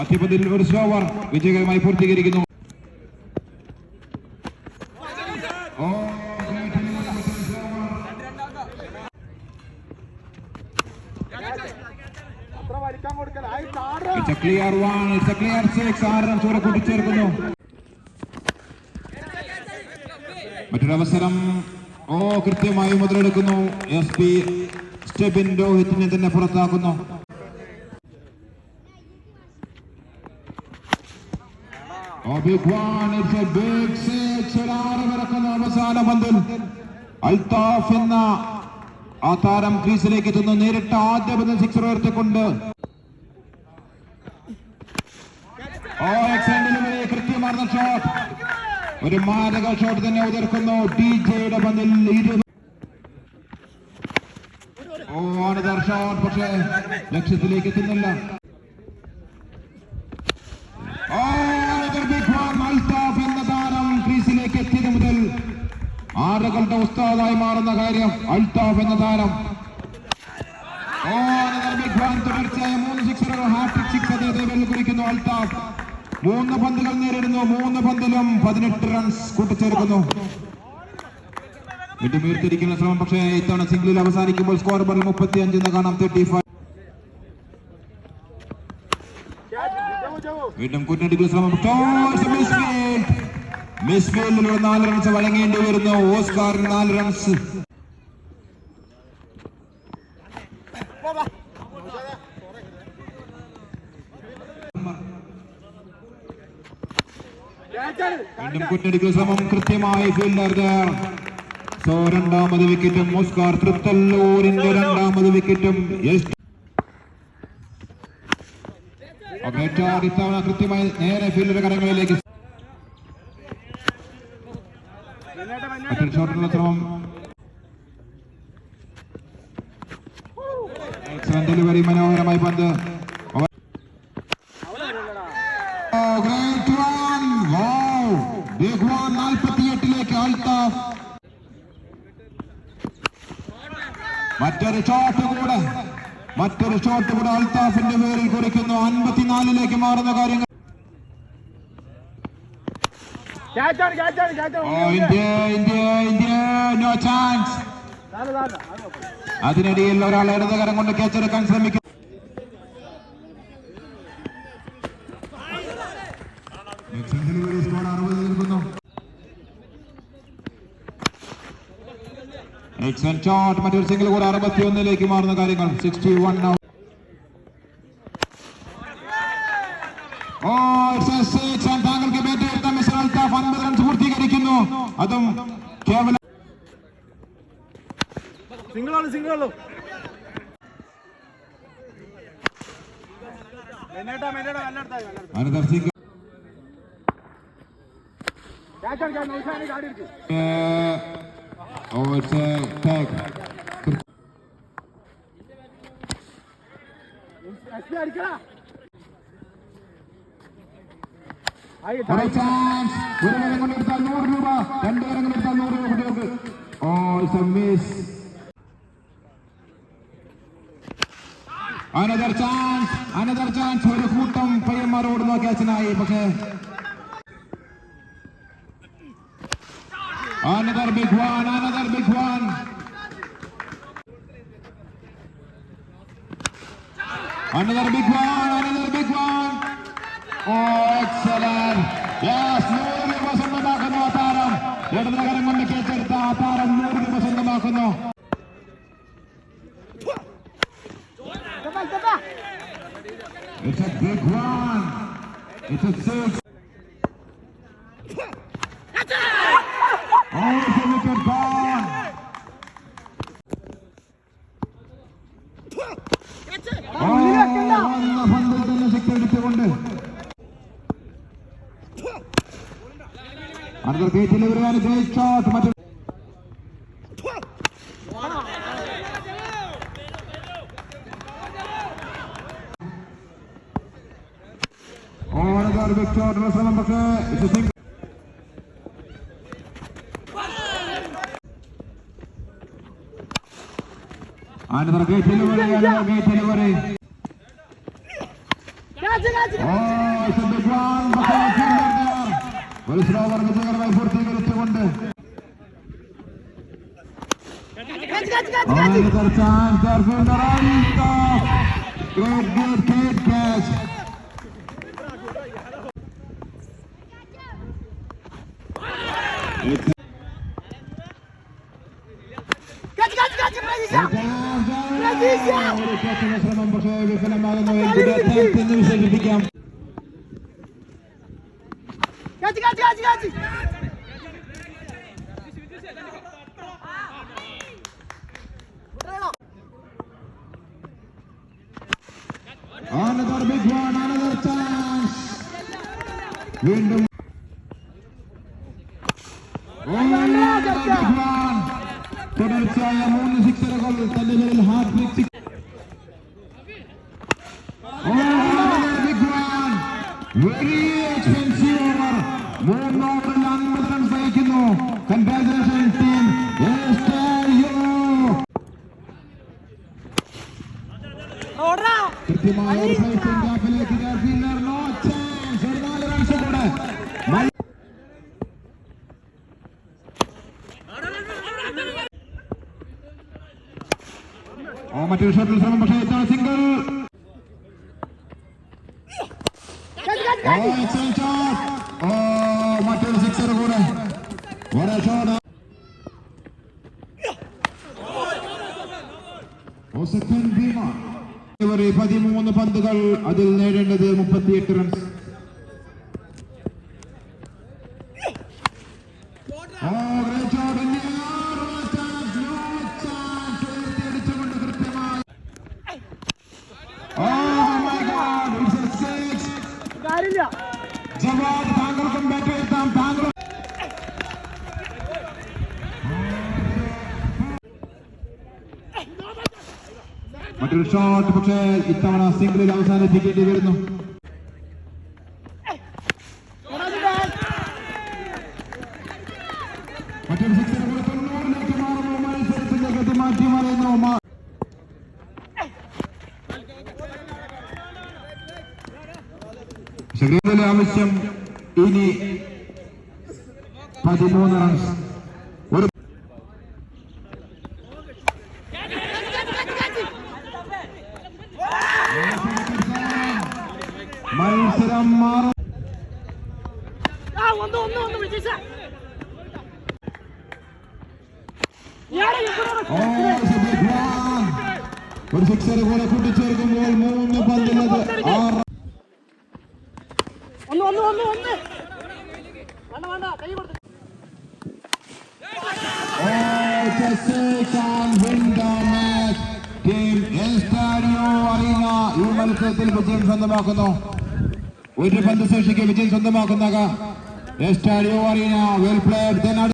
ആദ്യപതിൽ ഒരു സ്ലോവർ വിജയകരമായി പൂർത്തീകരിക്കുന്നു. റൺസ് കൂടെ കൂട്ടിച്ചേർക്കുന്നു? മറ്റൊരവസരം. ഓ കൃത്യമായി മുതലെടുക്കുന്നു. എസ് പി സ്റ്റെബിൻ രോഹിത്തിനെ തന്നെ പുറത്താക്കുന്നു Oh, big one. It's a big six. ഒരാറ് പിറക്കുന്ന അവസാന പന്തിൽ അൽതാഫ് എന്ന ആ താരം ക്രീസിലേക്ക് എത്തുന്നു. നേരിട്ട് ആദ്യ പന്തിൽ സിക്സർ ഉയർത്തിക്കൊണ്ട്. കൃത്യമാർന്ന ഷോട്ട് ഒരു മാരക ഷോട്ട് തന്നെ ഉതിർക്കുന്നു. ടി ജെയുടെ പന്തിൽ ഓ ആണ് ഷോട്ട് പക്ഷേ ലക്ഷ്യത്തിലേക്ക് എത്തുന്നില്ല. ആറുകളുടെ ഉസ്താദായി മാറുന്ന കാര്യം അൽതാഫ് എന്ന താരം. തുടർച്ചയായ മൂന്ന് സിക്സറുകൾ ഹാട്രിക് സിക്സ് അദ്ദേഹത്തെ വെല്ല് കുറിക്കുന്നു അൽത്താഫ് മൂന്ന് പന്തുകൾ നേരിടുന്നു. മൂന്ന് പന്തിലും പതിനെട്ട് റൺസ് കൂട്ടിച്ചേർക്കുന്നു. വീണ്ടും ഉയർത്തിരിക്കുന്ന ശ്രമം പക്ഷേ ഇത്തവണ സിംഗിളിൽ അവസാനിക്കുമ്പോൾ സ്കോർ ബറിൽ മുപ്പത്തി അഞ്ചെന്ന് കാണാം. തേർട്ടി ഫൈവ് വീണ്ടും കുറ്റടിക്കുന്ന ശ്രമം. മിസ്ഫീൽഡ് നാല് റൺസ് വഴങ്ങേണ്ടി വരുന്നു. ഓസ്കാറിന് നാല് റൺസ് വീണ്ടും കുറ്റടിക്കൽ ശ്രമം കൃത്യമായി ഫീൽഡർ സോ രണ്ടാമത് വിക്കറ്റും ഓസ്കാർ തൃത്തല്ലൂരിന്റെ രണ്ടാമത് വിക്കറ്റും ഇത്തവണ കൃത്യമായി നേരെ ഫീൽഡർ കരങ്ങളിലേക്ക് മറ്റൊരു ഷോട്ടിനുള്ള ശ്രമം ഡെലിവറി മനോഹരമായി പന്ത്. നാൽപ്പത്തിയെട്ടിലേക്ക് അൽത്താഫ് മറ്റൊരു ഷോട്ട് കൂടെ. മറ്റൊരു ഷോട്ട് കൂടെ അൽത്താഫിന്റെ പേരിൽ കുറിക്കുന്നു. അൻപത്തിനാലിലേക്ക് മാറുന്ന കാര്യങ്ങൾ. ക്യാച്ചാണ് ക്യാച്ചാണ് ക്യാച്ചാണ് ഓ India India India no chance അതിനിടയിൽ ഒരാൾ ഇടത് കരം കൊണ്ട് എടുക്കാൻ ശ്രമിക്കും. മറ്റൊരു സിംഗിൾ കൂടെ അറുപത്തി ഒന്നിലേക്ക് മാറുന്ന കാര്യങ്ങൾ. Sixty one oh it's a six and താങ്കൾക്ക് ബാറ്റ് എടുത്ത മിസ്റ്റർ അൽത്താഫ് അൻപത് റൺസ് പൂർത്തീകരിക്കുന്നു അതും കേവലം സിംഗിളാണ് സിംഗിളുള്ളൂ മെന്നേട്ടാ മെന്നേട്ടാ നല്ലടുത്തായി നല്ലടുത്തായി അനന്തർ സിംഗ് ക്യാച്ചാണ് ക്യാച്ച് നൗഷാനി കാടി ഇരിക്കും ഓ it's a tag S P അടിക്കടാ. ആയി ഒരു ഒരു നേരം കൊണ്ട് എടുത്താൽ നൂറ് രൂപ രണ്ടു നേരം കൊണ്ട് എടുത്താൽ നൂറ് രൂപ കുട്ടികൾക്ക്. ഓ it's another chance another chance ഒരു കൂട്ടം പയ്യന്മാർ ഓടുന്ന ക്യാച്ചിനായി പക്ഷേ another big one another big one Another big one, another big one. Oh, excellent. Yes, നൂറ് രൂപ സ്വന്തമാക്കുന്നു ആ താരം ഇടതുകരം കൊണ്ട് കേച്ചെടുത്ത ആ താരം നൂറ് രൂപ സ്വന്തമാക്കുന്നു It's a big one. It's a six. Oh, it's a six അടിച്ചുകൊണ്ട് അടുത്ത ഗേറ്റിൽ വരുവാൻ ഗ്രേറ്റ് ഷോട്ട് മറ്റു ഓണക്കാർ ബിഗ് ഷോട്ടിനുള്ള ശ്രമം പക്ഷേ it's a single. അടുത്ത ഗേറ്റിൽ വരെ ഗേറ്റിൽ വരെ Oh, it's a big one. Bakal fielder there. ഒരു സ്ലോവർ വിജയകരമായി പൂർത്തീകരിച്ചുകൊണ്ട് Another chance there fielder Altaf. Great, great, great catch. It's ഒരു കോച്ചിന്റെ ശ്രമം പക്ഷേ വിഫലമാകുന്നു എങ്കിൽ attempt എന്ന് വിശേഷിപ്പിക്കാം Another big one, another chance. വീണ്ടും Oh, another big one. തുടർച്ചയായ മൂന്ന് സിക്സറുകൾ തന്റെ പേരിൽ ഹാട്രിക് വെരി എക്സ്പെൻസീവ് ഓവർ മൂന്ന് ഓവറിൽ അൻപത് റൺസ് അയക്കുന്നു കൺഗ്രാചുലേഷൻ ടീം കൃത്യമായ ഒരു പ്ലേസിംഗ് ഗ്യാപ്പിലേക്ക് ഫീൽഡർ നോ ചാൻസ് ഒരു നാല് റൺസ് കൂടെ മൽ- ഓ മറ്റൊരു ഷോട്ടിൽ ശ്രമം. പക്ഷേ സിംഗിൾ മറ്റൊരു സിക്സർ കൂടെ. ഒരു ഷോട്ട് പതിമൂന്ന് പന്തുകൾ അതിൽ നേടേണ്ടത് മുപ്പത്തിയെട്ട് runs oh great shot. India. No chance, no chance. ഉയർത്തിയടിച്ചുകൊണ്ട് കൃത്യമായി Oh my God, it's a six. കാര്യമില്ല ജവാദ് താങ്കൾക്കും ബാറ്റ് എത്താം താങ്കൾ മറ്റൊരു ഷോട്ട് പക്ഷേ ഇത്തവണ സിംഗിളിൽ അവസാനിപ്പിക്കേണ്ടി വരുന്നു മറ്റൊരു സിക്സർ കൂടെ തൊണ്ണൂറിലേക്ക് മാറുന്നു മത്സരത്തിന്റെ ഗതി മാറ്റി മറിയുന്നു മാ- ശരീരത്തിലെ ആവശ്യം ഇനി പതിമൂന്ന് റൺസ് ഒരു മത്സരം മാറും ഒരു സിക്സർ കൂടെ കൂട്ടിച്ചേർക്കുമ്പോൾ മൂന്ന് പന്തുള്ളത് വിജയം സ്വന്തമാക്കുന്നു ഒരു പന്ത് ശേഷിക്ക് വിജയം സ്വന്തമാക്കുന്ന വെൽ പ്ലേഡ്